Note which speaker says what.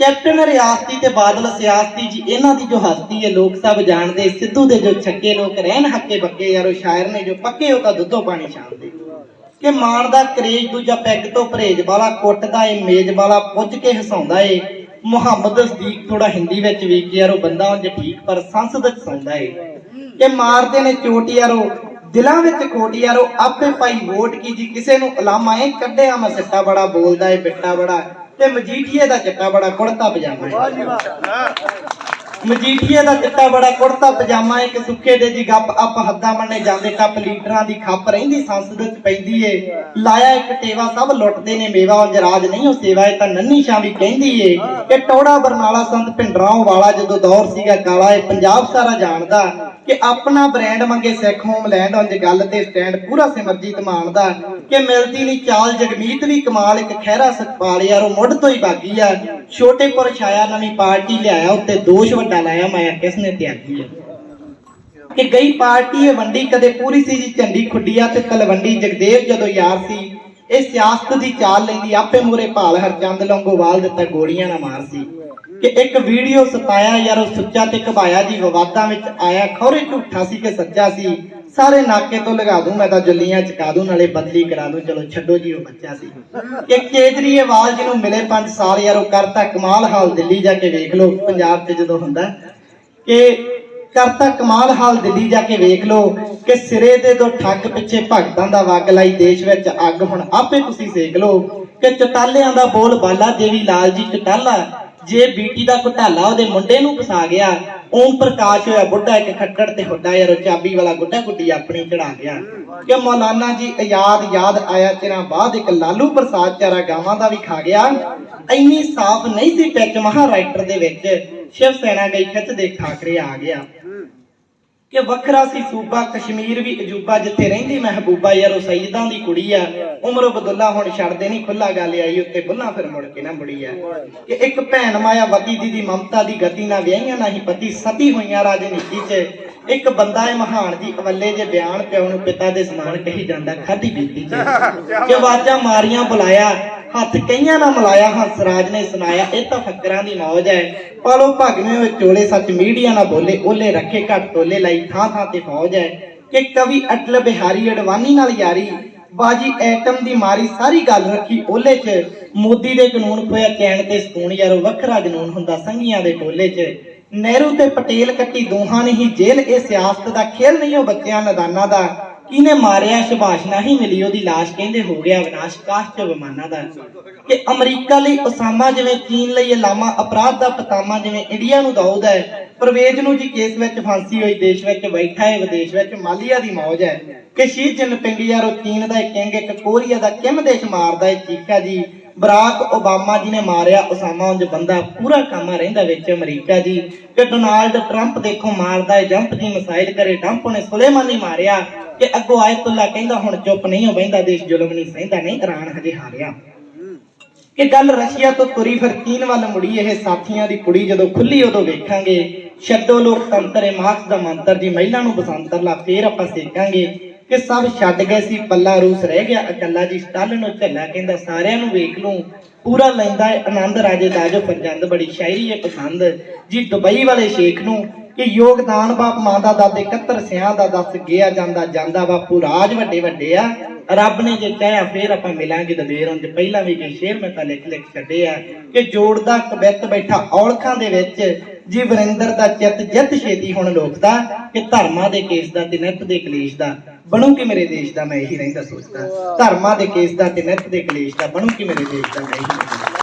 Speaker 1: Captain ਰਿਆਸਤੀ ਤੇ ਬਾਦਲ ਸਿਆਸਤੀ ਜੀ, ਇਹਨਾਂ ਦੀ ਜੋ ਹਸਤੀ ਹੈ, ਲੋਕ ਸਭ ਜਾਣਦੇ, ਸਿੱਧੂ ਦੇ ਜੋ ਛੱਕੇ ਲੋਕ ਰਹਿਣ ਹੱਕੇ ਬੱਕੇ ਯਾਰੋ ਸ਼ਾਇਰ ਨੇ ਜੋ ਪੱਕੇ, ਉਹ ਤਾਂ ਦੁੱਧੋ ਪਾਣੀ ਛਾਣਦੇ। ਕਿ ਮਾਣ ਦਾ ਕਰੇਜ ਦੂਜਾ ਪੈਗ ਤੋਂ ਪਰਹੇਜ ਵਾਲਾ ਕੁੱਟਦਾ ਏ, ਮੇਜ਼ ਵਾਲਾ, ਪੁੱਜ ਕੇ ਹਸਾਉਂਦਾ ਏ। ਮੁਹੰਮਦ ਸਦੀਕ ਥੋੜਾ ਹਿੰਦੀ ਵਿੱਚ ਵੀ ਕਿ ਯਾਰੋ ਬੰਦਾ ਉਂਝ ਠੀਕ, ਪਰ ਸੰਸਦ ਚ ਸੌਂਦਾ ਏ। ਕਿ ਮਾਰਦੇ ਨੇ ਚੋਟ ਯਾਰੋ ਦਿਲਾਂ ਵਿੱਚ ਖੋਟ ਯਾਰੋ ਆਪੇ ਪਾਈ ਵੋਟ ਕੀ ਜੀ, ਕਿਸੇ ਨੂੰ ਉਲਾਮਾ ਏ, ਕੱਢਿਆ ਮੈਂ ਸਿੱਟਾ ਬੜਾ, ਬੋਲਦਾ ਏ, ਬਿੱਟਾ ਬੜਾ। ਤੇ ਮਜੀਠੀਏ ਦਾ ਚਿੱਟਾ ਬੜਾ ਕੁੜਤਾ ਪਜਾਮਾ ਏ ਮਜੀਠੀਏ ਦਾ ਚਿੱਟਾ ਬੜਾ ਕੁੜਤਾ, ਪਜਾਮਾ, ਇੱਕ ਸੁੱਕੇ ਦੇ ਜੀ ਗੱਪ ਅੱਪ ਹੱਦਾਂ ਮੰਨੇ ਜਾਂਦੇ, ਟੱਪ ਲੀਟਰਾਂ ਦੀ ਖੱਪ ਰਹਿੰਦੀ, ਸੰਸਦ ਚ ਪੈਂਦੀ ਏ। ਲਾਇਆ ਇੱਕ ਟੇਵਾ, ਸਭ ਲੁੱਟਦੇ ਨੇ, ਮੇਵਾ ਉਂਝ ਰਾਜ ਨਹੀਂ, ਉਹ ਸੇਵਾ ਇਹ ਤਾਂ ਨੰਨੀ ਸ਼ਾਂ ਵੀ ਕਹਿੰਦੀ ਏ। ਕਿ ਟੋੜਾ ਬਰਨਾਲਾ ਸੰਤ ਭਿੰਡਰਾਂਓ ਵਾਲਾ ਜਦੋਂ ਦੌਰ ਸੀਗਾ ਕਾਲਾ, ਇਹ ਪੰਜਾਬ ਸਾਰਾ ਜਾਣਦਾ ਕਿ ਆਪਣਾ ਬ੍ਰਾਂਡ ਮੰਗੇ ਸਿੱਖ ਹੋਮਲੈਂਡ, ਉਂਝ ਗੱਲ ਤੇ ਸਟੈਂਡ ਪੂਰਾ ਸਿਮਰਜੀਤ ਮਾਨ ਦਾ, ਕਿ ਮਿਲਦੀ ਨਹੀਂ ਚਾਲ ਜਗਮੀਤ ਵੀ ਕਮਾਲ, ਇੱਕ ਖਹਿਰਾ ਸਤਪਾਲ ਉਹ ਮੁੱਢ ਤੋਂ ਹੀ ਬਾਗੀ ਆ। ਛੋਟੇਪੁਰ ਛਾਇਆ ਨਵੀਂ ਪਾਰਟੀ ਲਿਆਇਆ, ਉੱਤੇ ਦੋਸ਼ ਵੱਡਾ ਲਾਇਆ ਮਾਇਆ ਕਿਸ ਨੇ ਤਿਆਗੀ ਆ ਕਿ ਗਈ ਪਾਰਟੀ ਇਹ ਵੰਡੀ ਕਦੇ ਪੂਰੀ ਸੀ ਜੀ ਝੰਡੀ ਖੁੱਡੀਆ ਤੇ ਤਲਵੰਡੀ ਜਗਦੇਵ ਜਦੋਂ ਯਾਰ ਸੀ, ਇਹ ਸਿਆਸਤ ਦੀ ਚਾਲ ਲੈਂਦੀ, ਆਪੇ ਮੂਰੇ ਭਾਲ ਹਰਚੰਦ ਲੰਗੋਵਾਲ ਦਿੱਤਾ, ਗੋਲੀਆਂ ਨਾ ਮਾਰ ਸੀ। ਕਿ ਇੱਕ ਵੀਡੀਓ ਸਤਾਇਆ ਯਾਰ ਉਹ ਸੁੱਚਾ ਤੇ ਘਬਾਇਆ ਜੀ, ਵਿਵਾਦਾਂ ਵਿੱਚ ਆਇਆ, ਖੌਰੇ ਝੂਠਾ ਸੀ ਕਿ ਸੱਚਾ ਸੀ ਸਾਰੇ ਨਾਕੇ ਤੋਂ ਲਗਾ ਦੂੰ, ਮੈਂ ਤਾਂ ਜੱਲੀਆਂ ਚਕਾ ਦੂੰ, ਨਾਲੇ ਬਦਲੀ ਕਰਾ ਦੂੰ। ਚਲੋ ਛੱਡੋ ਜੀ ਉਹ ਬੱਚਾ ਸੀ। ਕਿ ਕੇਜਰੀਵਾਲ ਜੀ ਨੂੰ ਮਿਲੇ 5 ਸਾਲ ਯਾਰੋ ਕਰਤਾ ਕਮਾਲ ਹਾਲ ਦਿੱਲੀ ਜਾ ਕੇ ਵੇਖ ਲਓ, ਪੰਜਾਬ 'ਚ ਜਦੋਂ ਹੁੰਦਾ ਕਿ ਕਰਤਾ ਕਮਾਲ ਹਾਲ ਦਿੱਲੀ ਜਾ ਕੇ ਵੇਖ ਲਓ, ਕਿ ਸਿਰੇ ਦੇ ਦੋ ਠੱਗ ਪਿੱਛੇ ਭਗਤਾਂ ਦਾ ਵਗ ਲਾਈ, ਦੇਸ਼ ਵਿੱਚ ਅੱਗ ਹੁਣ ਆਪੇ ਤੁਸੀਂ ਸੇਕ ਲਓ। ਕਿ ਚਟਾਲਿਆਂ ਦਾ ਬੋਲ ਬਾਲਾ ਦੇਵੀ ਲਾਲ ਜੀ ਚਟਾਲਾ ਜੇ ਬੀਟੀ ਦਾ ਘੁਟਾਲਾ ਉਹਦੇ ਮੁੰਡੇ ਨੂੰ ਫਸਾ ਗਿਆ ਓਮ ਪ੍ਰਕਾਸ਼ ਹੋਇਆ ਬੁੱਢਾ ਇੱਕ ਖੱਟੜ ਤੇ ਹੁੱਡਾ ਯਾਰੋ, ਚਾਬੀ ਵਾਲਾ ਗੁੱਡਾ ਗੁੱਡੀ ਆਪਣੀ ਚੜਾ ਗਿਆ। ਕਿ ਮੌਲਾਨਾ ਜੀ, ਆਜ਼ਾਦ, ਯਾਦ ਆਇਆ ਤੇਰਾ ਬਾਅਦ, ਇੱਕ ਲਾਲੂ ਪ੍ਰਸਾਦ ਚਾਰਾ ਗਾਵਾਂ ਦਾ ਵੀ ਖਾ ਗਿਆ। ਇੰਨੀ ਸਾਫ਼ ਨਹੀਂ ਸੀ ਪਿੱਚ ਮਹਾਰਾਸ਼ਟਰ ਦੇ ਵਿੱਚ, ਸ਼ਿਵ ਸੈਨਾ ਗਈ ਖਿੱਚ ਦੇ ਠਾਕਰੇ ਆ ਗਿਆ। ਕਿ ਵੱਖਰਾ ਸੀ ਸੂਬਾ ਕਸ਼ਮੀਰ ਵੀ ਅਜੂਬਾ ਜਿੱਥੇ ਰਹਿੰਦੀ ਮਹਿਬੂਬਾ ਯਾਰੋ ਸਈਦਾਂ ਦੀ ਕੁੜੀ ਆ। ਉਮਰ ਬਦੁੱਲਾ ਹੁਣ ਛੱਡਦੇ ਨਹੀਂ ਖੁੱਲਾ ਗੱਲ ਆਈ ਉੱਤੇ ਬੁੱਲਾ ਫਿਰ ਮੁੜ ਕੇ ਨਾ ਮੁੜੀ ਆ। ਕਿ ਇੱਕ ਭੈਣ ਮਾਇਆਵਤੀ ਦੀ ਦੀ ਮਮਤਾ ਦੀ ਗਤੀ ਨਾਲ ਵਿਆਹੀਆਂ ਨਹੀਂ ਪਤੀ ਸਤੀ ਹੋਈਆਂ ਰਾਜਨੀਤੀ 'ਚ। ਇੱਕ ਬੰਦਾ ਹੈ ਮਹਾਨ ਜੀ ਅਵੱਲੇ ਜੇ ਬਿਆਨ ਪਿਓ ਨੂੰ ਪਿਤਾ ਦੇ ਸਮਾਨ ਕਹੀ ਜਾਂਦਾ ਖਾਦੀ ਬੀਤੀ 'ਚ ਕਿ ਆਵਾਜ਼ਾਂ ਮਾਰੀਆਂ ਬੁਲਾਇਆ। ਹੱਥ ਕਈਆਂ ਨਾਲ ਮਿਲਾਇਆ ਹੰਸਰਾਜ ਨੇ ਸੁਣਾਇਆ, ਇਹ ਤਾਂ ਫੱਕਰਾਂ ਦੀ ਮੌਜ ਹੈ। ਪਾਲੋ ਭਗਵੇਂ ਹੋਏ ਚੋਲੇ ਸੱਚ ਮੀਡੀਆ ਨਾ ਬੋਲੇ, ਓਲੇ ਰੱਖੇ ਘੱਟ ਤੋਲੇ ਲਈ ਥਾਂ ਥਾਂ ਤੇ ਫੌਜ ਹੈ। ਕਿ ਕਵੀ ਅਟਲ ਬਿਹਾਰੀ ਅਡਵਾਨੀ ਨਾਲ ਯਾਰੀ, ਬਾਜੀ ਐਟਮ ਦੀ ਮਾਰੀ ਸਾਰੀ ਗੱਲ ਰੱਖੀ ਓਲੇ 'ਚ। ਮੋਦੀ ਦੇ ਕਾਨੂੰਨ ਖੋਇਆ ਚੈਨ ਤੇ ਸਕੂਨ, ਯਾਰੋ ਵੱਖਰਾ ਜਨੂਨ ਹੁੰਦਾ ਸੰਗੀਆਂ ਦੇ ਟੋਲੇ 'ਚ। ਨਹਿਰੂ ਤੇ ਪਟੇਲ ਕੱਟੀ ਦੋਹਾਂ ਨੇ ਹੀ ਜੇਲ੍ਹ, ਇਹ ਸਿਆਸਤ ਦਾ ਖੇਲ ਨਹੀਂ ਉਹ ਬੱਚਿਆਂ ਨਦਾਨਾਂ ਦਾ। ਕਿਨੇ ਮਾਰਿਆ? ਸ਼ਬਾਸ਼ ਨਹੀਂ ਮਿਲੀ, ਉਹਦੀ ਲਾਸ਼ ਕਹਿੰਦੇ ਹੋ ਗਿਆ ਵਿਨਾਸ਼ ਕਾਸ਼ ਚ ਵਿਮਾਨਾਂ ਦਾ। ਕਿ ਅਮਰੀਕਾ ਲਈ ਉਸਾਮਾ ਜਿਵੇਂ ਚੀਨ ਲਈ ਇਲਾਮਾ ਅਪਰਾਧ ਦਾ ਪਤਾਮਾ ਜਿਵੇਂ ਇੰਡੀਆ ਨੂੰ ਦਾਊਦ ਹੈ, ਪਰਵੇਜ ਨੂੰ ਜੀ ਕੇਸ ਵਿੱਚ ਫਾਂਸੀ ਹੋਈ, ਦੇਸ਼ ਵਿੱਚ ਬੈਠਾ ਹੈ, ਵਿਦੇਸ਼ ਵਿੱਚ ਮਾਲੀਆ ਦੀ ਮੌਜ ਹੈ। ਕਿ ਸ਼ੀ ਜਿਨਪਿੰਗ ਯਾਰੋ ਚੀਨ ਦਾ ਕਿੰਗ ਇੱਕ ਕੋਰੀਆ ਦਾ ਕਿਮ ਦੇਸ਼ ਮਾਰਦਾ ਹੈ, ਚੀਕਾ ਜੀ। ਬਰਾਕ ਓਬਾਮਾ ਜੀ ਨੇ ਮਾਰਿਆ, ਉਸਾਮਾ ਉਂਝ ਬੰਦਾ ਪੂਰਾ ਕਾਮਾ ਰਹਿੰਦਾ ਵਿੱਚ ਅਮਰੀਕਾ ਜੀ। ਕਿ ਡੋਨਾਲਡ ਟਰੰਪ ਦੇਖੋ ਮਾਰਦਾ ਹੈ, ਜੰਪ ਦੀ ਮਿਸਾਈਲ ਕਰੇ ਟਰੰਪ ਨੇ ਸੁਲੇਮਾਨੀ ਮਾਰਿਆ। ਕਿ ਅੱਗੋਂ ਆਇਤੁੱਲਾ ਕਹਿੰਦਾ, ਹੁਣ ਚੁੱਪ ਨਹੀਂ ਹੋ ਬੈਂਦਾ ਦੇਸ਼ ਜ਼ੁਲਮ ਨਹੀਂ ਸਹਿੰਦਾ, ਨਹੀਂ ਇਰਾਨ ਹਜੇ ਹਾਰਿਆ। ਕਿ ਗੱਲ ਰਸ਼ੀਆ ਤੋਂ ਤੁਰੀ ਫਿਰ ਵੱਲ ਮੁੜੀ ਇਹ ਸਾਥੀਆਂ ਦੀ ਕੁੜੀ, ਜਦੋਂ ਖੁੱਲੀ ਉਦੋਂ ਵੇਖਾਂਗੇ। ਛੱਡੋ ਲੋਕਤੰਤਰ ਇਹ ਮਾਰਕਸ ਦਾ ਮੰਤਰ ਜੀ, ਮਹਿਲਾ ਨੂੰ ਬਸੰਤਰ ਲਾ ਫੇਰ ਆਪਾਂ ਸੇਕਾਂਗੇ। ਕਿ ਸਭ ਛੱਡ ਗਏ ਸੀ, ਪੱਲਾ ਰੂਸ ਰਹਿ ਗਿਆ, ਇਕੱਲਾ ਜੀ ਸਟੱਲ ਨੂੰ ਝੱਲਾ ਕਹਿੰਦਾ, ਸਾਰਿਆਂ ਨੂੰ ਵੇਖ ਲੂੰ। ਪੂਰਾ ਲੈਂਦਾ ਹੈ ਆਨੰਦ ਰਾਜੇ ਦਾ, ਜੋ ਫਰਜੰਦ ਬੜੀ ਸ਼ਾਇਰੀ ਹੈ ਪਸੰਦ। ਜੀ ਦੁਬਈ ਵਾਲੇ ਸ਼ੇਖ ਨੂੰ ਕਿ ਯੋਗਦਾਨ ਬਾਪ ਮਾਂ ਦਾ ਦਾਦੇ 71 ਸਿਆਂ ਦਾ ਦੱਸ, ਗਿਆ ਜਾਂਦਾ ਜਾਂਦਾ ਬਾਪੂ ਰਾਜ ਵੱਡੇ ਵੱਡੇ ਆ। ਰੱਬ ਨੇ ਜੇ ਚਾਹਿਆ ਫੇਰ ਆਪਾਂ ਮਿਲਾਂਗੇ ਦਲੇਰ ਉਂਝ। ਪਹਿਲਾਂ ਵੀ ਕਿ ਸ਼ੇਰ ਮੈਂ ਤਾਂ ਲਿਖ ਲਿਖ ਛੱਡਿਆ ਕਿ ਜੋੜਦਾ ਕਬਿੱਤ ਬੈਠਾ ਔਲਖਾਂ ਦੇ ਵਿੱਚ, ਜੀ ਵਰਿੰਦਰ ਦਾ ਚਿੱਤ ਜਿੱਤ ਛੇਤੀ ਹੁਣ ਲੋਕਦਾ, ਕਿ ਧਰਮਾਂ ਦੇ ਕੇਸ ਦਾ ਤੇ ਨਿੱਤ ਦੇ ਕਲੇਸ਼ ਦਾ ਬਣੂ ਕਿ ਮੇਰੇ ਦੇਸ਼ ਦਾ, ਮੈਂ ਇਹੀ ਰਹਿੰਦਾ ਸੋਚਦਾ। ਧਰਮਾਂ ਦੇ ਕੇਸ ਦਾ ਤੇ ਨਿੱਤ ਦੇ ਕਲੇਸ਼ ਦਾ ਬਣੂ ਕਿ ਮੇਰੇ ਦੇਸ਼ ਦਾ, ਮੈਂ ਇਹੀ